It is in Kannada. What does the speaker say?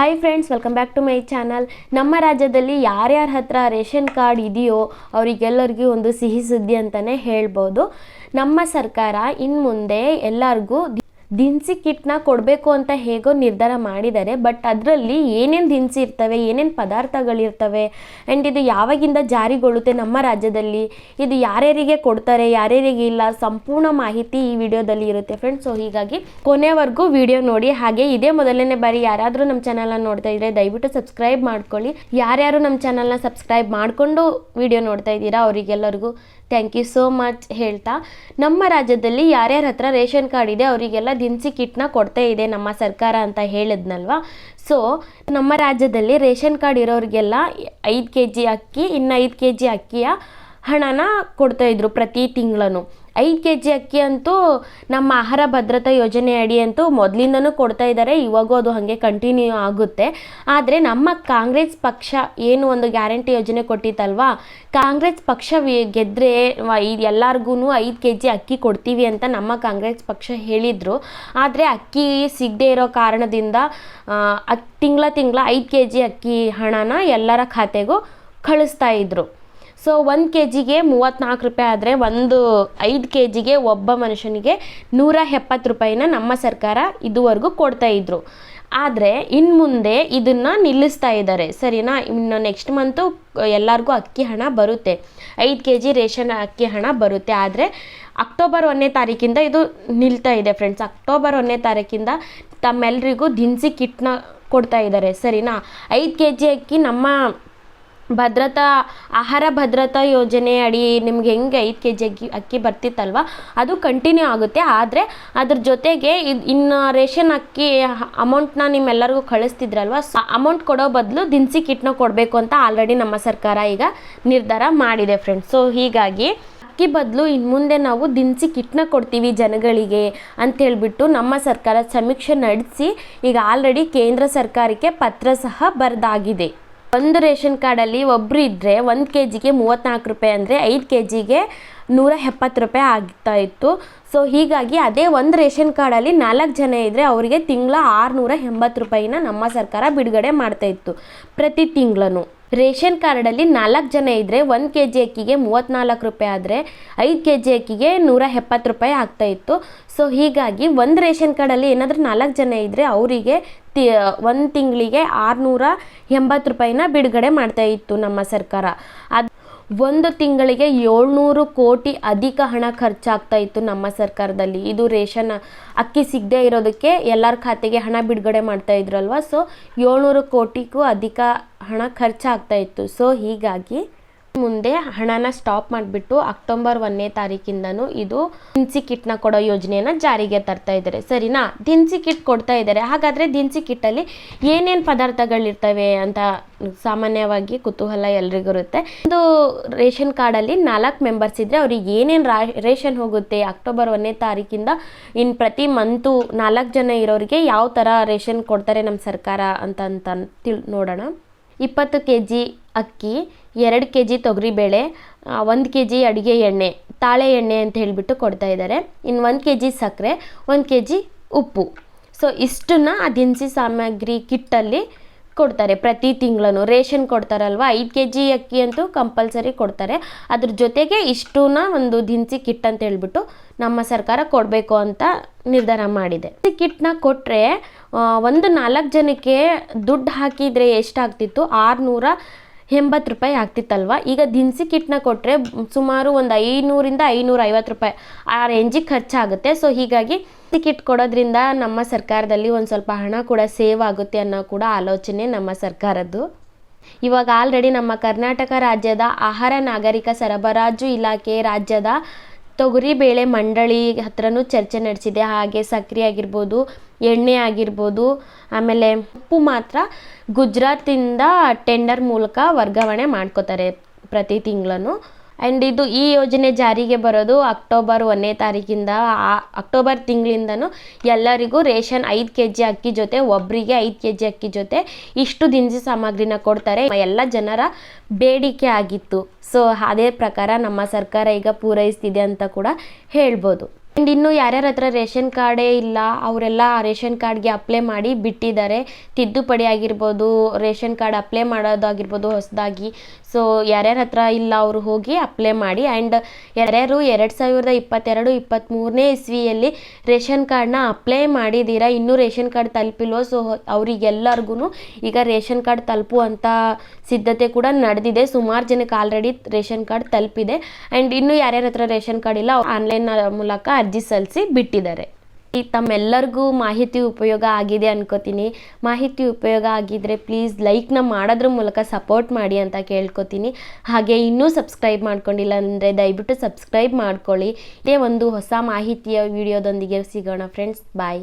Hi friends welcome back to my channel ನಮ್ಮ ರಾಜ್ಯದಲ್ಲಿ ಯಾರ್ಯಾರ ಹತ್ರ ರೇಷನ್ ಕಾರ್ಡ್ ಇದೆಯೋ ಅವರಿಗೆಲ್ಲರಿಗೂ ಒಂದು ಸಿಹಿ ಸುದ್ದಿ ಅಂತಲೇ ಹೇಳ್ಬೋದು. ನಮ್ಮ ಸರ್ಕಾರ ಇನ್ನು ಮುಂದೆ ಎಲ್ಲರಿಗೂ ದಿನಸಿ ಕಿಟ್ನ ಕೊಡಬೇಕು ಅಂತ ಹೇಗೋ ನಿರ್ಧಾರ ಮಾಡಿದ್ದಾರೆ, ಬಟ್ ಅದರಲ್ಲಿ ಏನೇನು ದಿನಸಿ ಇರ್ತವೆ, ಏನೇನು ಪದಾರ್ಥಗಳಿರ್ತವೆ ಆ್ಯಂಡ್ ಇದು ಯಾವಾಗಿಂದ ಜಾರಿಗೊಳ್ಳುತ್ತೆ ನಮ್ಮ ರಾಜ್ಯದಲ್ಲಿ, ಇದು ಯಾರ್ಯಾರಿಗೆ ಕೊಡ್ತಾರೆ, ಯಾರ್ಯಾರಿಗೆ ಇಲ್ಲ, ಸಂಪೂರ್ಣ ಮಾಹಿತಿ ಈ ವಿಡಿಯೋದಲ್ಲಿ ಇರುತ್ತೆ ಫ್ರೆಂಡ್ಸ್ ಸೊ ಹೀಗಾಗಿ ಕೊನೆವರೆಗೂ ವಿಡಿಯೋ ನೋಡಿ, ಹಾಗೆ ಇದೇ ಮೊದಲನೇ ಬಾರಿ ಯಾರಾದರೂ ನಮ್ಮ ಚಾನಲ್ನ ನೋಡ್ತಾ ಇದ್ರೆ ದಯವಿಟ್ಟು ಸಬ್ಸ್ಕ್ರೈಬ್ ಮಾಡ್ಕೊಳ್ಳಿ. ಯಾರ್ಯಾರು ನಮ್ಮ ಚಾನಲ್ನ ಸಬ್ಸ್ಕ್ರೈಬ್ ಮಾಡಿಕೊಂಡು ವಿಡಿಯೋ ನೋಡ್ತಾ ಇದ್ದೀರಾ, ಅವರಿಗೆಲ್ಲರಿಗೂ ಥ್ಯಾಂಕ್ ಯು ಸೋ ಮಚ್ ಹೇಳ್ತಾ. ನಮ್ಮ ರಾಜ್ಯದಲ್ಲಿ ಯಾರ್ಯಾರ ಹತ್ರ ರೇಷನ್ ಕಾರ್ಡ್ ಇದೆ, ಅವರಿಗೆಲ್ಲ ದಿನಸಿ ಕಿಟ್ನ ಕೊಡ್ತಾ ಇದೆ ನಮ್ಮ ಸರ್ಕಾರ ಅಂತ ಹೇಳಿದ್ನಲ್ವಾ? ಸೊ ನಮ್ಮ ರಾಜ್ಯದಲ್ಲಿ ರೇಷನ್ ಕಾರ್ಡ್ ಇರೋರಿಗೆಲ್ಲ ಐದು ಕೆ ಜಿ ಅಕ್ಕಿ, ಇನ್ನು ಐದು ಕೆ ಜಿ ಅಕ್ಕಿಯ ಹಣನ ಕೊಡ್ತಾ ಇದ್ರು ಪ್ರತಿ ತಿಂಗಳೂ ಐದು ಕೆ ಜಿ ಅಕ್ಕಿ ಅಂತೂ ನಮ್ಮ ಆಹಾರ ಭದ್ರತಾ ಯೋಜನೆ ಅಡಿ ಅಂತೂ ಮೊದಲಿಂದನೂ ಕೊಡ್ತಾ ಇದ್ದಾರೆ, ಇವಾಗೂ ಅದು ಹಾಗೆ ಕಂಟಿನ್ಯೂ ಆಗುತ್ತೆ. ಆದರೆ ನಮ್ಮ ಕಾಂಗ್ರೆಸ್ ಪಕ್ಷ ಏನು ಒಂದು ಗ್ಯಾರಂಟಿ ಯೋಜನೆ ಕೊಟ್ಟಿತ್ತಲ್ವಾ? ಕಾಂಗ್ರೆಸ್ ಪಕ್ಷ ಗೆದ್ದರೆ ಇದು ಎಲ್ಲರಿಗೂ ಐದು ಕೆ ಜಿ ಅಕ್ಕಿ ಕೊಡ್ತೀವಿ ಅಂತ ನಮ್ಮ ಕಾಂಗ್ರೆಸ್ ಪಕ್ಷ ಹೇಳಿದರು. ಆದರೆ ಅಕ್ಕಿ ಸಿಗದೆ ಇರೋ ಕಾರಣದಿಂದ ತಿಂಗಳ ತಿಂಗಳ ಐದು ಕೆ ಜಿ ಅಕ್ಕಿ ಹಣನ ಎಲ್ಲರ ಖಾತೆಗೂ ಕಳಿಸ್ತಾ ಇದ್ರು. ಸೊ ಒಂದು ಕೆ ಜಿಗೆ ಮೂವತ್ತ್ನಾಲ್ಕು ರೂಪಾಯಿ ಆದರೆ ಒಂದು ಐದು ಕೆ ಜಿಗೆ ಒಬ್ಬ ಮನುಷ್ಯನಿಗೆ ನೂರ ಎಪ್ಪತ್ತು ರೂಪಾಯಿನ ನಮ್ಮ ಸರ್ಕಾರ ಇದುವರೆಗೂ ಕೊಡ್ತಾ ಇದ್ರು. ಆದರೆ ಇನ್ನು ಮುಂದೆ ಇದನ್ನು ನಿಲ್ಲಿಸ್ತಾ ಇದ್ದಾರೆ. ಸರಿನಾ? ಇನ್ನು ನೆಕ್ಸ್ಟ್ ಮಂತು ಎಲ್ಲರಿಗೂ ಅಕ್ಕಿ ಹಣ ಬರುತ್ತೆ. ಐದು ಕೆ ಜಿ ರೇಷನ್ ಅಕ್ಕಿ ಹಣ ಬರುತ್ತೆ. ಆದರೆ, ಅಕ್ಟೋಬರ್ ಒಂದನೇ ತಾರೀಕಿಂದ ಇದು ನಿಲ್ತಾ ಇದೆ ಫ್ರೆಂಡ್ಸ್ ಅಕ್ಟೋಬರ್ ಒಂದನೇ ತಾರೀಕಿಂದ ತಮ್ಮೆಲ್ಲರಿಗೂ ದಿನಸಿ ಕಿಟ್ನ ಕೊಡ್ತಾ ಇದ್ದಾರೆ. ಸರಿನಾ? ಐದು ಕೆ ಜಿ ಅಕ್ಕಿ ನಮ್ಮ ಭದ್ರತಾ, ಆಹಾರ ಭದ್ರತಾ ಯೋಜನೆ ಅಡಿ ನಿಮ್ಗೆ ಹೆಂಗೆ ಐದು ಕೆ ಜಿ ಅಕ್ಕಿ ಅಕ್ಕಿ ಬರ್ತಿತ್ತಲ್ವ? ಅದು ಕಂಟಿನ್ಯೂ ಆಗುತ್ತೆ. ಆದರೆ ಅದ್ರ ಜೊತೆಗೆ ಇದು ಇನ್ನು ರೇಷನ್ ಅಕ್ಕಿ ಅಮೌಂಟ್ನ ನಿಮ್ಮೆಲ್ಲರಿಗೂ ಕಳಿಸ್ತಿದ್ರಲ್ವ? ಅಮೌಂಟ್ ಕೊಡೋ ಬದಲು ದಿನಸಿ ಕಿಟ್ನ ಕೊಡಬೇಕು ಅಂತ ಆಲ್ರೆಡಿ ನಮ್ಮ ಸರ್ಕಾರ ಈಗ ನಿರ್ಧಾರ ಮಾಡಿದೆ ಫ್ರೆಂಡ್ಸ್ ಸೊ ಹೀಗಾಗಿ ಅಕ್ಕಿ ಬದಲು ಇನ್ನು ಮುಂದೆ ನಾವು ದಿನಸಿ ಕಿಟ್ನ ಕೊಡ್ತೀವಿ ಜನಗಳಿಗೆ ಅಂತ ಹೇಳಿಬಿಟ್ಟು ನಮ್ಮ ಸರ್ಕಾರ ಸಮೀಕ್ಷೆ ನಡೆಸಿ ಈಗ ಆಲ್ರೆಡಿ ಕೇಂದ್ರ ಸರ್ಕಾರಕ್ಕೆ ಪತ್ರ ಸಹ ಬರೆದಾಗಿದೆ. ಒಂದು ರೇಷನ್ ಕಾರ್ಡಲ್ಲಿ ಒಬ್ಬರು ಇದ್ದರೆ ಒಂದು ಕೆ ಜಿಗೆ ಮೂವತ್ತ್ನಾಲ್ಕು ರೂಪಾಯಿ ಅಂದರೆ ಐದು ಕೆ ಜಿಗೆ ನೂರ ಎಪ್ಪತ್ತು ರೂಪಾಯಿ ಆಗ್ತಾ ಇತ್ತು. ಸೊ ಹೀಗಾಗಿ ಅದೇ ಒಂದು ರೇಷನ್ ಕಾರ್ಡಲ್ಲಿ ನಾಲ್ಕು ಜನ ಇದ್ದರೆ ಅವರಿಗೆ ತಿಂಗಳ ಆರುನೂರ ಎಂಬತ್ತು ರೂಪಾಯಿನ ನಮ್ಮ ಸರ್ಕಾರ ಬಿಡುಗಡೆ ಮಾಡ್ತಾ ಇತ್ತು. ಪ್ರತಿ ತಿಂಗಳೂ ರೇಷನ್ ಕಾರ್ಡಲ್ಲಿ ನಾಲ್ಕು ಜನ ಇದ್ದರೆ ಒಂದು ಕೆ ಜಿ ಅಕ್ಕಿಗೆ ಮೂವತ್ತ್ನಾಲ್ಕು ರೂಪಾಯಿ ಆದರೆ ಐದು ಕೆ ಜಿ ಅಕ್ಕಿಗೆ ನೂರ ಎಪ್ಪತ್ತು ರೂಪಾಯಿ ಆಗ್ತಾ ಇತ್ತು. ಸೊ ಹೀಗಾಗಿ ಒಂದು ರೇಷನ್ ಕಾರ್ಡಲ್ಲಿ ಏನಾದರೂ ನಾಲ್ಕು ಜನ ಇದ್ದರೆ ಅವರಿಗೆ ತಿ, ಒಂದು ತಿಂಗಳಿಗೆ ಆರುನೂರ ಎಂಬತ್ತು ರೂಪಾಯಿನ ಬಿಡುಗಡೆ ಮಾಡ್ತಾ ಇತ್ತು ನಮ್ಮ ಸರ್ಕಾರ. ಅದು ಒಂದು ತಿಂಗಳಿಗೆ ಏಳ್ನೂರು ಕೋಟಿ ಅಧಿಕ ಹಣ ಖರ್ಚಾಗ್ತಾ ಇತ್ತು ನಮ್ಮ ಸರ್ಕಾರದಲ್ಲಿ. ಇದು ರೇಷನ್ ಅಕ್ಕಿ ಸಿಗದೆ ಇರೋದಕ್ಕೆ ಎಲ್ಲರ ಖಾತೆಗೆ ಹಣ ಬಿಡುಗಡೆ ಮಾಡ್ತಾ ಇದ್ರಲ್ವ? ಸೊ ಏಳ್ನೂರು ಕೋಟಿಗೂ ಅಧಿಕ ಹಣ ಖರ್ಚಾಗ್ತಾ ಇತ್ತು. ಸೊ ಹೀಗಾಗಿ ಮುಂದೆ ಹಣನ ಸ್ಟಾಪ್ ಮಾಡಿಬಿಟ್ಟು ಅಕ್ಟೋಬರ್ ಒಂದನೇ ತಾರೀಕಿಂದನೂ ಇದು ದಿನಸಿ ಕಿಟ್ನ ಕೊಡೋ ಯೋಜನೆಯನ್ನ ಜಾರಿಗೆ ತರ್ತಾ ಇದ್ದಾರೆ. ಸರಿನಾ? ದಿನಸಿ ಕಿಟ್ ಕೊಡ್ತಾ ಇದ್ದಾರೆ. ಹಾಗಾದ್ರೆ ದಿನಸಿ ಕಿಟ್ಟಲ್ಲಿ ಏನೇನು ಪದಾರ್ಥಗಳಿರ್ತವೆ ಅಂತ ಸಾಮಾನ್ಯವಾಗಿ ಕುತೂಹಲ ಎಲ್ರಿಗೂ ಇರುತ್ತೆ. ಒಂದು ರೇಷನ್ ಕಾರ್ಡಲ್ಲಿ ನಾಲ್ಕು ಮೆಂಬರ್ಸ್ ಇದ್ದರೆ ಅವ್ರಿಗೆ ಏನೇನು ರೇಷನ್ ಹೋಗುತ್ತೆ? ಅಕ್ಟೋಬರ್ ಒಂದನೇ ತಾರೀಕಿಂದ ಇನ್ನು ಪ್ರತಿ ಮಂತು ನಾಲ್ಕು ಜನ ಇರೋರಿಗೆ ಯಾವ ಥರ ರೇಷನ್ ಕೊಡ್ತಾರೆ ನಮ್ಮ ಸರ್ಕಾರ ಅಂತ ಅಂತ ತಿಳ್, ನೋಡೋಣ. ಇಪ್ಪತ್ತು ಕೆ ಜಿ ಅಕ್ಕಿ, ಎರಡು ಕೆ ಜಿ ತೊಗರಿಬೇಳೆ ಒಂದು ಕೆ ಜಿ ಅಡುಗೆ ಎಣ್ಣೆ, ತಾಳೆ ಎಣ್ಣೆ ಅಂತ ಹೇಳಿಬಿಟ್ಟು ಕೊಡ್ತಾ ಇದ್ದಾರೆ. ಇನ್ನು ಒಂದು ಕೆ ಜಿ ಸಕ್ಕರೆ, ಒಂದು ಕೆ ಜಿ ಉಪ್ಪು. ಸೊ ಇಷ್ಟನ್ನ ಆ ದಿನಸಿ ಸಾಮಗ್ರಿ ಕಿಟ್ಟಲ್ಲಿ ಕೊಡ್ತಾರೆ ಪ್ರತಿ ತಿಂಗಳೂ ರೇಷನ್ ಕೊಡ್ತಾರಲ್ವ? ಐದು ಕೆ ಜಿ ಅಕ್ಕಿ ಅಂತೂ ಕಂಪಲ್ಸರಿ ಕೊಡ್ತಾರೆ. ಅದ್ರ ಜೊತೆಗೆ ಇಷ್ಟನ್ನ ಒಂದು ದಿನಸಿ ಕಿಟ್ ಅಂತ ಹೇಳ್ಬಿಟ್ಟು ನಮ್ಮ ಸರ್ಕಾರ ಕೊಡಬೇಕು ಅಂತ ನಿರ್ಧಾರ ಮಾಡಿದೆ. ಈ ಕಿಟ್ನ ಕೊಟ್ಟರೆ ಒಂದು ನಾಲ್ಕು ಜನಕ್ಕೆ ದುಡ್ಡು ಹಾಕಿದರೆ ಎಷ್ಟಾಗ್ತಿತ್ತು ಆರುನೂರ ಎಂಬತ್ತು ರೂಪಾಯಿ ಆಗ್ತಿತ್ತಲ್ವ? ಈಗ ದಿನಸಿ ಕಿಟ್ನ ಕೊಟ್ಟರೆ ಸುಮಾರು ಒಂದು ಐನೂರಿಂದ ಐನೂರ ಐವತ್ತು ರೂಪಾಯಿ ಆ ರೇಂಜಿಗೆ ಖರ್ಚಾಗುತ್ತೆ. ಸೊ ಹೀಗಾಗಿ ಕಿಟ್ ಕೊಡೋದ್ರಿಂದ ನಮ್ಮ ಸರ್ಕಾರದಲ್ಲಿ ಒಂದು ಸ್ವಲ್ಪ ಹಣ ಕೂಡ ಸೇವ್ ಆಗುತ್ತೆ ಅನ್ನೋ ಕೂಡ ಆಲೋಚನೆ ನಮ್ಮ ಸರ್ಕಾರದ್ದು. ಇವಾಗ ಆಲ್ರೆಡಿ ನಮ್ಮ ಕರ್ನಾಟಕ ರಾಜ್ಯದ ಆಹಾರ ನಾಗರಿಕ ಸರಬರಾಜು ಇಲಾಖೆ ರಾಜ್ಯದ ತೊಗರಿ ಬೇಳೆ ಮಂಡಳಿ ಹತ್ರನೂ ಚರ್ಚೆ ನಡೆಸಿದೆ. ಹಾಗೆ ಸಕ್ರೆ ಆಗಿರ್ಬೋದು ಎಣ್ಣೆ ಆಗಿರ್ಬೋದು, ಆಮೇಲೆ ಉಪ್ಪು ಮಾತ್ರ ಗುಜರಾತಿಂದ ಟೆಂಡರ್ ಮೂಲಕ ವರ್ಗಾವಣೆ ಮಾಡ್ಕೋತಾರೆ ಪ್ರತಿ ತಿಂಗಳೂ ಆ್ಯಂಡ್ ಇದು ಈ ಯೋಜನೆ ಜಾರಿಗೆ ಬರೋದು ಅಕ್ಟೋಬರ್ ಒಂದನೇ ತಾರೀಕಿಂದ ಅಕ್ಟೋಬರ್ ತಿಂಗಳಿಂದನೂ ಎಲ್ಲರಿಗೂ ರೇಷನ್ ಐದು ಕೆ ಜಿ ಅಕ್ಕಿ ಜೊತೆ ಒಬ್ಬರಿಗೆ ಐದು ಕೆ ಜಿ ಅಕ್ಕಿ ಜೊತೆ ಇಷ್ಟು ದಿನಸಿ ಸಾಮಗ್ರಿನ ಕೊಡ್ತಾರೆ. ಎಲ್ಲ ಜನರ ಬೇಡಿಕೆ ಆಗಿತ್ತು. ಸೊ ಅದೇ ಪ್ರಕಾರ ನಮ್ಮ ಸರ್ಕಾರ ಈಗ ಪೂರೈಸ್ತಿದೆ ಅಂತ ಕೂಡ ಹೇಳ್ಬೋದು. ಆ್ಯಂಡ್ ಇನ್ನು ಯಾರ್ಯಾರ ಹತ್ರ ರೇಷನ್ ಕಾರ್ಡೇ ಇಲ್ಲ, ಅವರೆಲ್ಲ ರೇಷನ್ ಕಾರ್ಡ್ಗೆ ಅಪ್ಲೈ ಮಾಡಿ ಬಿಟ್ಟಿದ್ದಾರೆ. ತಿದ್ದುಪಡಿ ಆಗಿರ್ಬೋದು, ರೇಷನ್ ಕಾರ್ಡ್ ಅಪ್ಲೈ ಮಾಡೋದಾಗಿರ್ಬೋದು ಹೊಸದಾಗಿ. ಸೊ ಯಾರ್ಯಾರ ಹತ್ರ ಇಲ್ಲ, ಅವರು ಹೋಗಿ ಅಪ್ಲೈ ಮಾಡಿ. ಆ್ಯಂಡ್ ಯಾರ್ಯಾರು ಎರಡು ಸಾವಿರದ ಇಪ್ಪತ್ತೆರಡು ಇಪ್ಪತ್ತ್ಮೂರನೇ ಇಸ್ವಿಯಲ್ಲಿ ರೇಷನ್ ಕಾರ್ಡ್ನ ಅಪ್ಲೈ ಮಾಡಿದ್ದೀರಾ ಇನ್ನೂ ರೇಷನ್ ಕಾರ್ಡ್ ತಲುಪಿಲ್ವೋ? ಸೊ ಅವರಿಗೆಲ್ಲರಿಗೂ ಈಗ ರೇಷನ್ ಕಾರ್ಡ್ ತಲುಪುವಂಥ ಸಿದ್ಧತೆ ಕೂಡ ನಡೆದಿದೆ. ಸುಮಾರು ಜನಕ್ಕೆ ಆಲ್ರೆಡಿ ರೇಷನ್ ಕಾರ್ಡ್ ತಲುಪಿದೆ. ಆ್ಯಂಡ್ ಇನ್ನೂ ಯಾರ್ಯಾರ ಹತ್ರ ರೇಷನ್ ಕಾರ್ಡ್ ಇಲ್ಲ ಆನ್ಲೈನ್ ಮೂಲಕ ಅರ್ಜಿ ಸಲ್ಲಿಸಿ ಬಿಟ್ಟಿದ್ದಾರೆ. ಈ ತಮ್ಮೆಲ್ಲರಿಗೂ ಮಾಹಿತಿ ಉಪಯೋಗ ಆಗಿದೆ ಅನ್ಕೋತೀನಿ. ಮಾಹಿತಿ ಉಪಯೋಗ ಆಗಿದ್ರೆ ಪ್ಲೀಸ್ ಲೈಕ್ನ ಮಾಡೋದ್ರ ಮೂಲಕ ಸಪೋರ್ಟ್ ಮಾಡಿ ಅಂತ ಕೇಳ್ಕೊತೀನಿ. ಹಾಗೆ ಇನ್ನೂ ಸಬ್ಸ್ಕ್ರೈಬ್ ಮಾಡ್ಕೊಂಡಿಲ್ಲ ಅಂದರೆ ದಯವಿಟ್ಟು ಸಬ್ಸ್ಕ್ರೈಬ್ ಮಾಡ್ಕೊಳ್ಳಿ. ಇದೇ ಒಂದು ಹೊಸ ಮಾಹಿತಿಯ ವಿಡಿಯೋದೊಂದಿಗೆ ಸಿಗೋಣ ಫ್ರೆಂಡ್ಸ್. ಬಾಯ್.